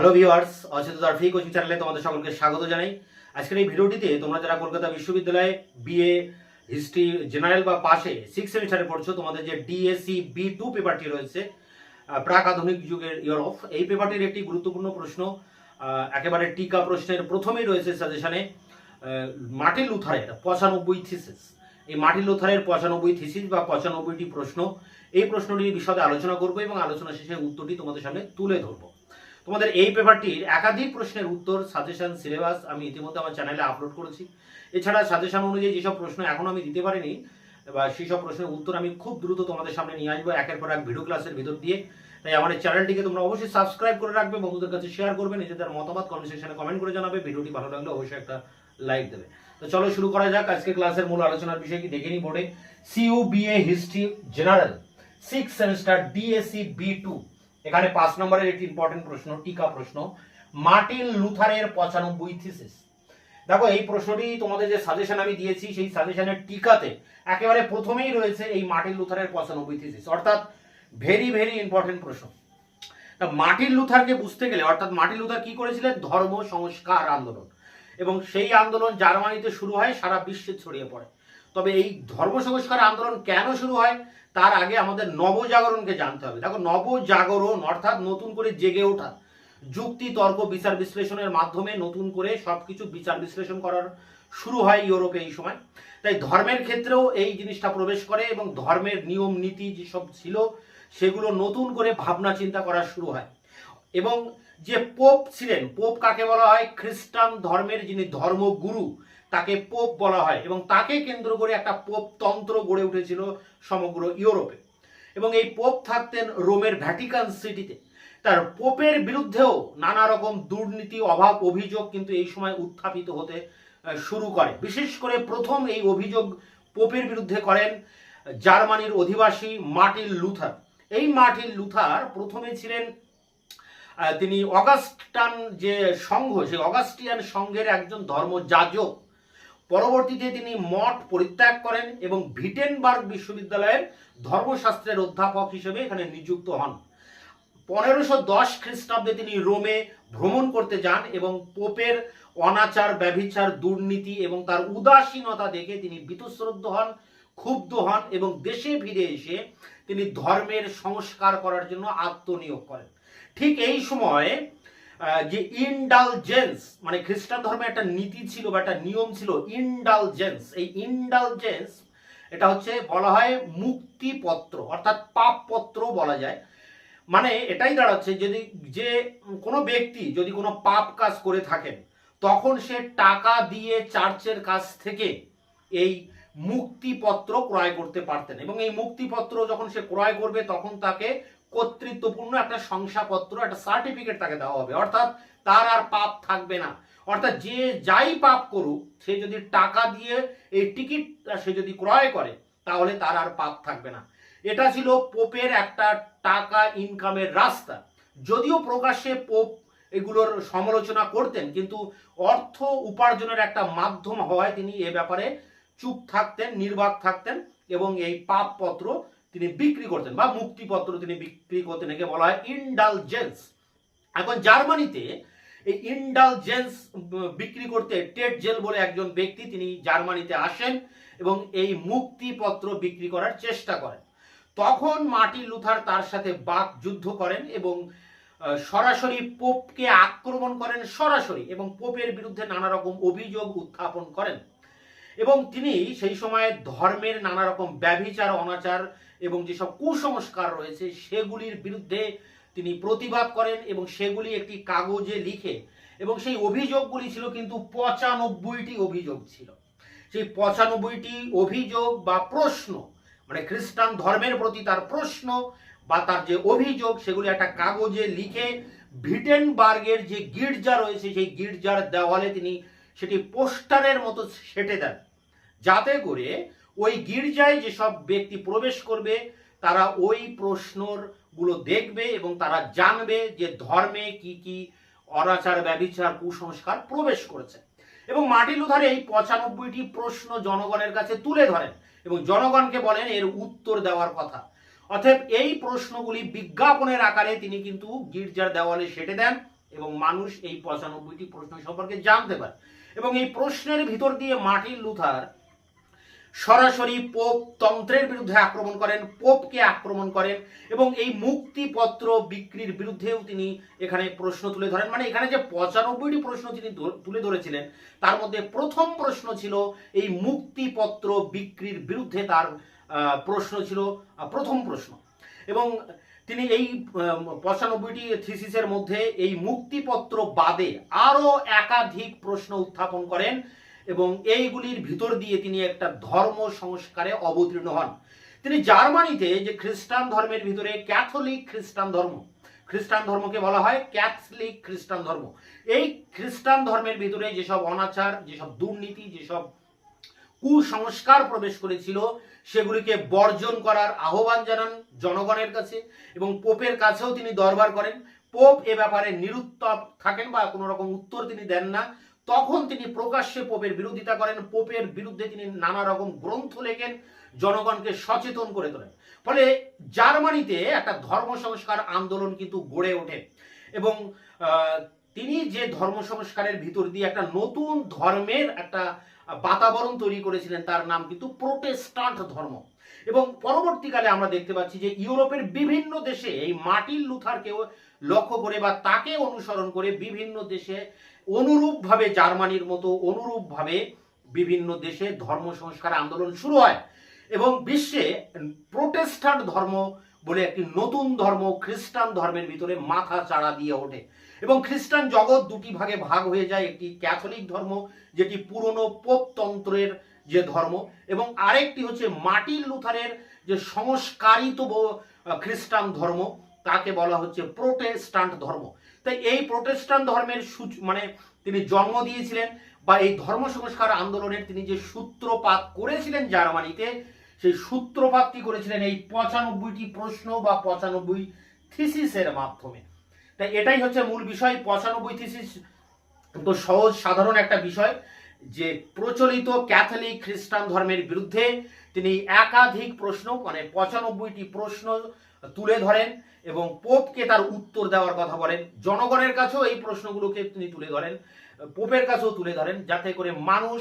Hello viewers অচেত দারফি coaching চ্যানেলে তোমাদের সকলকে স্বাগত জানাই। আজকের এই ভিডিওটিতে তোমরা যারা কলকাতা বিশ্ববিদ্যালয়ে বিএ হিস্ট্রি জেনারেল বা পাশে সিক্স সেমিস্টারে পড়ছো, তোমাদের যে ডিএসসি বি টু পেপারটি রয়েছে প্রাক আধুনিক যুগের ইউরোপ এই পেপারটির একটি গুরুত্বপূর্ণ প্রশ্ন একেবারে টিকা প্রশ্নের প্রথমেই রয়েছে সাজেশনে মার্টিন লুথারের পঁচানব্বই থিসিস এই মার্টিন লুথারের পঁচানব্বই থিসিস বা পঁচানব্বইটি প্রশ্ন, এই প্রশ্নটির বিশদে আলোচনা করব এবং আলোচনা শেষে উত্তরটি তোমাদের সামনে তুলে ধরবো। তোমাদের এই পেপারটির একাধিক প্রশ্নের উত্তর সাজেশন সিলেবাস আমি ইতিমধ্যে আমার চ্যানেলে আপলোড করেছি। এছাড়া সাজেশন অনুযায়ী যেসব প্রশ্ন এখনও আমি দিতে পারিনি, বা সেই সব প্রশ্নের উত্তর আমি খুব দ্রুত তোমাদের সামনে নিয়ে আসব একের পর এক ভিডিও ক্লাসের ভিতর দিয়ে। তাই আমার চ্যানেলটিকে তোমরা অবশ্যই সাবস্ক্রাইব করে রাখবে, বন্ধুদের কাছে শেয়ার করবে, নিজেদের মতামত কমেন্ট কমেন্ট করে জানাবে, ভিডিওটি ভালো লাগলে অবশ্যই একটা লাইক দেবে। তো চলো শুরু করা যাক, আজকে ক্লাসের মূল আলোচনার বিষয় কি দেখে নিই বোর্ডে CU BA history general six semester DSC B two এখানে পাঁচ নম্বরের একটি ইম্পর্টেন্ট প্রশ্ন, টিকা প্রশ্ন। মার্টিন লুথারের পঁচানব্বই থিসিস দেখো, এই প্রশ্নটি তোমাদের যে সাজেশন আমি দিয়েছি, সেই সাজেশনের টিকাতে একেবারে প্রথমেই রয়েছে এই মার্টিন লুথারের পঁচানব্বই থিসিস অর্থাৎ ভেরি ভেরি ইম্পর্টেন্ট প্রশ্ন। মার্টিন লুথারকে বুঝতে গেলে, অর্থাৎ মার্টিন লুথার কি করেছিলেন? ধর্ম, সংস্কার, আন্দোলন। এবং সেই আন্দোলন জার্মানিতে শুরু হয়, সারা বিশ্বে ছড়িয়ে পড়ে। তবে এই ধর্ম, সংস্কার, আন্দোলন কেন শুরু হয়? তার আগে আমাদের নবজাগরণকে জানতে হবে। দেখো, নবজাগরণ অর্থাৎ নতুন করে জেগে ওঠা, যুক্তি, তর্ক, বিচার বিশ্লেষণের মাধ্যমে নতুন করে সবকিছু বিচার বিশ্লেষণ করার শুরু হয় ইউরোপে এই সময়। তাই ধর্মের ক্ষেত্রেও এই জিনিসটা প্রবেশ করে এবং ধর্মের নিয়ম, নীতি যেসব ছিল, সেগুলো নতুন করে ভাবনা, চিন্তা করা শুরু হয়। এবং যে পোপ ছিলেন, পোপ কাকে বলা হয়? খ্রিস্টান ধর্মের যিনি ধর্মগুরু তাকে পোপ বলা হয় এবং তাকে কেন্দ্র করে একটা পোপ তন্ত্র গড়ে উঠেছিল সমগ্র ইউরোপে। এবং এই পোপ থাকতেন রোমের ভ্যাটিকান সিটিতে। তার পোপের বিরুদ্ধেও নানা রকম দুর্নীতি, অভাব, অভিযোগ কিন্তু এই সময় উত্থাপিত হতে শুরু করে। বিশেষ করে প্রথম এই অভিযোগ পোপের বিরুদ্ধে করেন জার্মানির অধিবাসী মার্টিন লুথার। এই মার্টিন লুথার প্রথমে ছিলেন তিনি অগাস্টান যে সংঘ, সেই অগাস্টিয়ান সংঘের একজন ধর্মযাজক। পরবর্তীতে তিনি মঠ পরিত্যাগ করেন এবং ভিটেনবার্গ বিশ্ববিদ্যালয়ের ধর্মশাস্ত্রের অধ্যাপক হিসেবে এখানে নিযুক্ত হন। পনেরোশো দশ খ্রিস্টাব্দে তিনি রোমে ভ্রমণ করতে যান এবং পোপের অনাচার, ব্যভিচার, দুর্নীতি এবং তার উদাসীনতা দেখে তিনি বীতশ্রদ্ধ হন, ক্ষুব্ধ হন এবং দেশে ফিরে এসে তিনি ধর্মের সংস্কার করার জন্য আত্মনিয়োগ করেন। ঠিক এই সময়ে যে ইনডালজেন্স মানে খ্রিস্টান ধর্মে একটা নীতি ছিল বা একটা নিয়ম ছিল ইনডালজেন্স এই ইনডালজেন্স এটা হচ্ছে বলা হয় মুক্তিপত্র, অর্থাৎ পাপপত্র বলা যায়। মানে এটাই দাঁড়াচ্ছে, যদি যে কোনো ব্যক্তি যদি কোনো পাপ কাজ করে থাকেন, তখন সে টাকা দিয়ে চার্চের কাছ থেকে এই মুক্তিপত্র ক্রয় করতে পারতেন এবং এই মুক্তিপত্র যখন সে ক্রয় করবে, তখন তাকে কর্তৃত্বপূর্ণ একটা শংসাপত্র, একটা সার্টিফিকেট তাকে দেওয়া হবে। অর্থাৎ তার আর পাপ থাকবে না। অর্থাৎ যে যাই পাপ করুক, সে যদি টাকা দিয়ে এই টিকিটটা সে যদি ক্রয় করে, তাহলে তার আর পাপ থাকবে না। এটা ছিল পোপের একটা টাকা ইনকামের রাস্তা। যদিও প্রকাশ্যে পোপ এগুলোর সমালোচনা করতেন, কিন্তু অর্থ উপার্জনের একটা মাধ্যম হওয়ায় তিনি এ ব্যাপারে চুপ থাকতেন, নির্বাক থাকতেন এবং এই পাপপত্র তিনি বিক্রি করতেন বা মুক্তিপত্র তিনি বিক্রি করতেন, একে বলা হয় ইন্ডালজেন্স এখন জার্মানিতে এই ইনডালজেন্স বিক্রি করতে টেট জেল বলে একজন ব্যক্তি তিনি জার্মানিতে আসেন এবং এই মুক্তিপত্র বিক্রি করার চেষ্টা করেন। তখন মার্টিন লুথার তার সাথে বাক যুদ্ধ করেন এবং সরাসরি পোপকে আক্রমণ করেন সরাসরি এবং পোপের বিরুদ্ধে নানা রকম অভিযোগ উত্থাপন করেন। এবং তিনি সেই সময় ধর্মের নানা রকম ব্যভিচার, অনাচার এবং যেসব কুসংস্কার রয়েছে, সেগুলির বিরুদ্ধে তিনি প্রতিবাদ করেন এবং সেগুলি একটি কাগজে লিখে এবং সেই অভিযোগগুলি ছিল কিন্তু পঁচানব্বইটি অভিযোগ ছিল। সেই পঁচানব্বইটি অভিযোগ বা প্রশ্ন মানে খ্রিস্টান ধর্মের প্রতি তার প্রশ্ন বা তার যে অভিযোগ, সেগুলি একটা কাগজে লিখে ভিটেনবার্গের যে গির্জা রয়েছে, সেই গির্জার দেওয়ালে তিনি সেটি পোস্টারের মতো সেটে দেন। যাতে করে ওই গির্জায় যেসব ব্যক্তি প্রবেশ করবে, তারা ওই প্রশ্নরগুলো দেখবে এবং তারা জানবে যে ধর্মে কি কি অনাচার ব্যবিচার কুসংস্কার প্রবেশ করেছে। এবং মার্টিন লুথার এই পঁচানব্বইটি প্রশ্ন জনগণের কাছে তুলে ধরেন এবং জনগণকে বলেন এর উত্তর দেওয়ার কথা। অতএব এই প্রশ্নগুলি বিজ্ঞাপনের আকারে তিনি কিন্তু গির্জার দেওয়ালে সেটে দেন এবং মানুষ এই পঁচানব্বইটি প্রশ্ন সম্পর্কে জানতে পারে। এবং এই প্রশ্নের ভিতর দিয়ে মার্টিন লুথার সরাসরি পোপ তন্ত্রের বিরুদ্ধে আক্রমণ করেন, পোপকে আক্রমণ করেন এবং এই মুক্তিপত্র বিক্রির বিরুদ্ধেও তিনি এখানে প্রশ্ন তুলে ধরেন। মানে এখানে যে পঁচানব্বইটি প্রশ্ন তিনি তুলে ধরেছিলেন, তার মধ্যে প্রথম প্রশ্ন ছিল এই মুক্তিপত্র বিক্রির বিরুদ্ধে তার প্রশ্ন ছিল প্রথম প্রশ্ন। এবং তিনি এই পঁচানব্বইটি থিসিসের মধ্যে এই মুক্তিপত্র বাদে আরও একাধিক প্রশ্ন উত্থাপন করেন। এবং এইগুলির ভিতর দিয়ে তিনি একটা ধর্ম সংস্কারে অবতীর্ণ হন। তিনি জার্মানিতে যে খ্রিস্টান ধর্মের ভিতরে ক্যাথলিক খ্রিস্টান ধর্ম, খ্রিস্টান ধর্মকে বলা হয় ক্যাথলিক খ্রিস্টান ধর্ম। এই খ্রিস্টান ধর্মের ভিতরে যেসব অনাচার, যেসব দুর্নীতি, যেসব কুসংস্কার প্রবেশ করেছিল, সেগুলিকে বর্জন করার আহ্বান জানান জনগণের কাছে এবং পোপের কাছেও তিনি দরবার করেন। পোপ এ ব্যাপারে নিরুত্তর থাকেন বা কোনো রকম উত্তর তিনি দেন না। তখন তিনি প্রকাশ্যে পোপের বিরোধিতা করেন। পোপের বিরুদ্ধে তিনি নানা রকম গ্রন্থ লেখেন, জনগণকে সচেতন করে তোলেন। ফলে জার্মানিতে একটা ধর্ম সংস্কার আন্দোলন কিন্তু গড়ে ওঠে এবং তিনি যে ধর্ম সংস্কারের ভিতর দিয়ে একটা নতুন ধর্মের একটা বাতাবরণ তৈরি করেছিলেন, তার নাম কিন্তু প্রোটেস্টান্ট ধর্ম। এবং পরবর্তীকালে আমরা দেখতে পাচ্ছি যে ইউরোপের বিভিন্ন দেশে এই মার্টিন লুথারকেও লক্ষ্য করে বা তাকে অনুসরণ করে বিভিন্ন দেশে অনুরূপভাবে জার্মানির মতো অনুরূপভাবে বিভিন্ন দেশে ধর্ম সংস্কার আন্দোলন শুরু হয় এবং বিশ্বে প্রোটেস্ট্যান্ট ধর্ম বলে একটি নতুন ধর্ম খ্রিস্টান ধর্মের ভিতরে মাথা চাড়া দিয়ে ওঠে। এবং খ্রিস্টান জগৎ দুটি ভাগে ভাগ হয়ে যায়। একটি ক্যাথলিক ধর্ম, যেটি পুরনো পোপতন্ত্রের যে ধর্ম, এবং আরেকটি হচ্ছে মার্টিন লুথারের যে সংস্কারিত খ্রিস্টান ধর্ম, তাকে বলা হচ্ছে প্রোটেস্টান্ট ধর্ম। তাই এই প্রোটেস্টান্ট ধর্মের মানে তিনি জন্ম দিয়েছিলেন বা এই ধর্ম সংস্কার আন্দোলনের তিনি যে সূত্রপাত করেছিলেন জার্মানিতে, সেই সূত্রপাতটি করেছিলেন? এই পঁচানব্বইটি প্রশ্ন বা পঁচানব্বই থিসিসের মাধ্যমে। তাই এটাই হচ্ছে মূল বিষয়। পঁচানব্বই থিসিস তো সহজ, সাধারণ একটা বিষয়। যে প্রচলিত ক্যাথলিক খ্রিস্টান ধর্মের বিরুদ্ধে তিনি একাধিক প্রশ্ন মানে পঁচানব্বইটি প্রশ্ন তুলে ধরেন এবং পোপকে তার উত্তর দেওয়ার কথা বলেন। জনগণের কাছেও এই প্রশ্নগুলোকে তিনি তুলে ধরেন, পোপের কাছেও তুলে ধরেন, যাতে করে মানুষ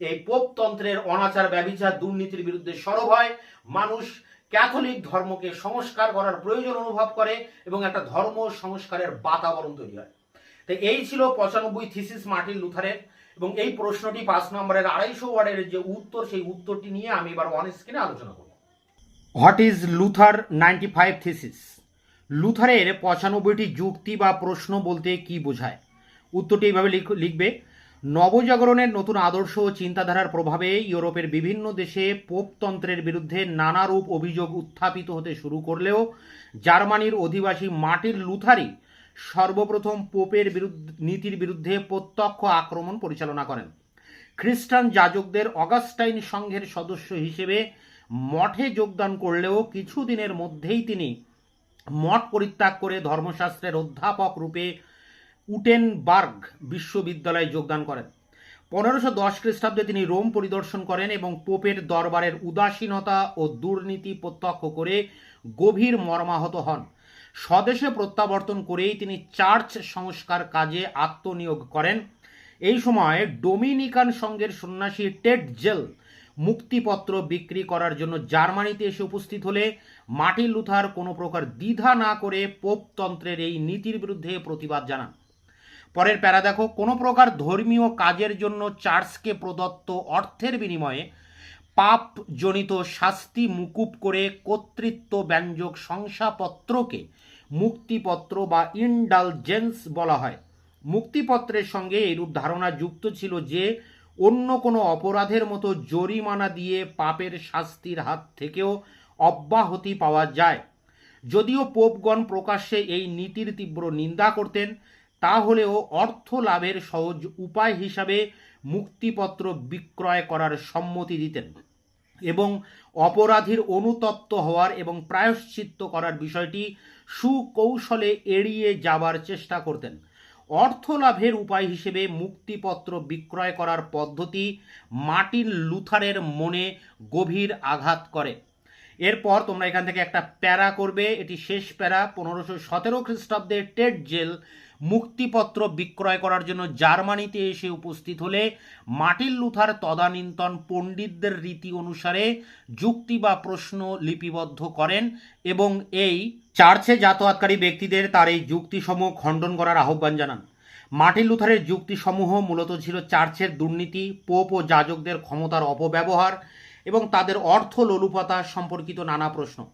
এই পোপতন্ত্রের অনাচার ব্যবিচার দুর্নীতির বিরুদ্ধে সরব হয়। মানুষ ক্যাথলিক ধর্মকে সংস্কার করার প্রয়োজন অনুভব করে এবং একটা ধর্ম সংস্কারের বাতাবরণ তৈরি হয়। তাই এই ছিল পঁচানব্বই থিসিস মার্টিন লুথারের এবং এই প্রশ্নটি পাঁচ নম্বরের আড়াইশো ওয়ার্ডের যে উত্তর, সেই উত্তরটি নিয়ে আমি এবার ওয়ান স্ক্রিনে আলোচনা করব। What is Luther ninety five thesis লুথারের পঁচানব্বইটি যুক্তি বা প্রশ্ন বলতে কি বোঝায়? উত্তরটি এইভাবে লিখ- লিখবে, নবজাগরণের নতুন আদর্শ ও চিন্তাধারার প্রভাবে ইউরোপের বিভিন্ন দেশে পোপতন্ত্রের বিরুদ্ধে নানারূপ অভিযোগ উত্থাপিত হতে শুরু করলেও জার্মানির অধিবাসী মার্টিন লুথারই সর্বপ্রথম পোপের বিরুদ্ধে, নীতির বিরুদ্ধে প্রত্যক্ষ আক্রমণ পরিচালনা করেন। খ্রিস্টান যাজকদের অগাস্টাইন সংঘের সদস্য হিসেবে মঠে যোগদান করলেও কিছুদিনের মধ্যেই তিনি মঠ পরিত্যাগ করে ধর্মশাস্ত্রের অধ্যাপক রূপে উটেনবার্গ বিশ্ববিদ্যালয়ে যোগদান করেন। পনেরোশো দশ খ্রিস্টাব্দে তিনি রোম পরিদর্শন করেন এবং পোপের দরবারের উদাসীনতা ও দুর্নীতি প্রত্যক্ষ করে গভীর মর্মাহত হন। স্বদেশে প্রত্যাবর্তন করেই তিনি চার্চ সংস্কার কাজে আত্মনিয়োগ করেন। এই সময় ডোমিনিকান সংঘের সন্ন্যাসী টেড জেল মুক্তিপত্র বিক্রি করার জন্য জার্মানিতে এসে উপস্থিত হলে মার্টিন লুথার কোনো প্রকার দ্বিধা না করে পোপতন্ত্রের এই নীতির বিরুদ্ধে প্রতিবাদ জানান। পরের প্যারা দেখো কোনো প্রকার ধর্মীয় কাজের জন্য চার্চকে প্রদত্ত অর্থের বিনিময়ে পাপজনিত শাস্তি মুকুব করে কর্তৃত্ব ব্যঞ্জক শংসাপত্রকে মুক্তিপত্র বা ইনডালজেন্স বলা হয়। মুক্তিপত্রের সঙ্গে এরূপ ধারণা যুক্ত ছিল যে, অন্য কোনো অপরাধের মতো জরিমানা দিয়ে পাপের শাস্তির হাত থেকেও অব্যাহতি পাওয়া যায়। যদিও পোপগণ প্রকাশ্যে এই নীতির তীব্র নিন্দা করতেন, তাহলেও অর্থ লাভের সহজ উপায় হিসাবে মুক্তিপত্র বিক্রয় করার সম্মতি দিতেন। এবং অপরাধীর অনুতপ্ত হওয়ার এবং প্রায়শ্চিত্ত করার বিষয়টি সুকৌশলে এড়িয়ে যাবার চেষ্টা করতেন। অর্থ লাভের উপায় হিসেবে মুক্তিপত্র বিক্রয় করার পদ্ধতি মার্টিন লুথারের মনে গভীর আঘাত করে। এরপর তোমরা এখান থেকে একটা প্যারা করবে। এটি শেষ প্যারা। পনেরোশো সতেরো খ্রিস্টাব্দে টেট জেল মুক্তিপত্র বিক্রয় করার জন্য জার্মানিতে এসে উপস্থিত হলে মার্টিন লুথার তদানীন্তন পণ্ডিতদের রীতি অনুসারে যুক্তি বা প্রশ্ন লিপিবদ্ধ করেন এবং এই চার্চে যাতায়াতকারী ব্যক্তিদের তার এই যুক্তিসমূহ খণ্ডন করার আহ্বান জানান। মার্টিন লুথারের যুক্তিসমূহ মূলত ছিল চার্চের দুর্নীতি, পোপ ও যাজকদের ক্ষমতার অপব্যবহার এবং তাদের অর্থ লোলুপতা সম্পর্কিত নানা প্রশ্ন।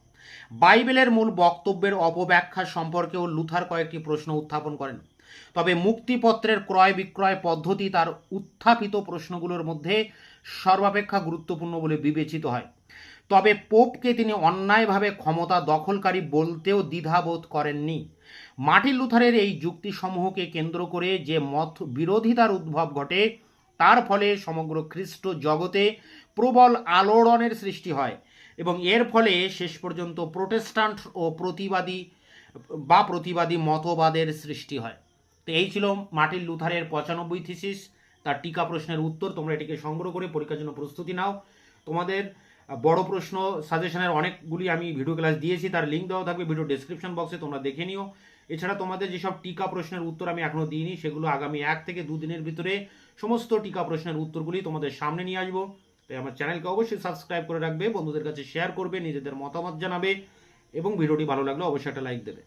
বাইবেলের মূল বক্তব্যের অপব্যাখ্যা সম্পর্কেও লুথার কয়েকটি প্রশ্ন উত্থাপন করেন। তবে মুক্তিপত্রের ক্রয় বিক্রয় পদ্ধতি তার উত্থাপিত প্রশ্নগুলোর মধ্যে সর্বাপেক্ষা গুরুত্বপূর্ণ বলে বিবেচিত হয়। তবে পোপকে তিনি অন্যায়ভাবে ক্ষমতা দখলকারী বলতেও দ্বিধাবোধ করেননি। মার্টিন লুথারের এই যুক্তিসমূহকে কেন্দ্র করে যে মত বিরোধিতার উদ্ভব ঘটে, তার ফলে সমগ্র খ্রিস্ট জগতে প্রবল আলোড়নের সৃষ্টি হয়। এবং এর ফলে শেষ পর্যন্ত প্রোটেস্টান্ট ও প্রতিবাদী বা প্রতিবাদী মতবাদের সৃষ্টি হয়। তো এই ছিল মার্টিন লুথারের পঁচানব্বই থিসিস। তার টিকা প্রশ্নের উত্তর তোমরা এটিকে সংগ্রহ করে পরীক্ষার জন্য প্রস্তুতি নাও। তোমাদের বড় প্রশ্ন, সাজেশনের অনেকগুলি আমি ভিডিও ক্লাস দিয়েছি, তার লিঙ্ক দেওয়া থাকবে ভিডিও ডেসক্রিপশন বক্সে, তোমরা দেখে নিও। এছাড়া তোমাদের যেসব টিকা প্রশ্নের উত্তর আমি এখনও দিইনি, সেগুলো আগামী এক থেকে দুদিনের ভিতরে সমস্ত টিকা প্রশ্নের উত্তরগুলি তোমাদের সামনে নিয়ে আসব। তাই আমার চ্যানেলকে অবশ্যই সাবস্ক্রাইব করে রাখবে, বন্ধুদের কাছে শেয়ার করবে, নিজেদের মতামত জানাবে এবং ভিডিওটি ভালো লাগলে অবশ্যই একটা লাইক দেবে।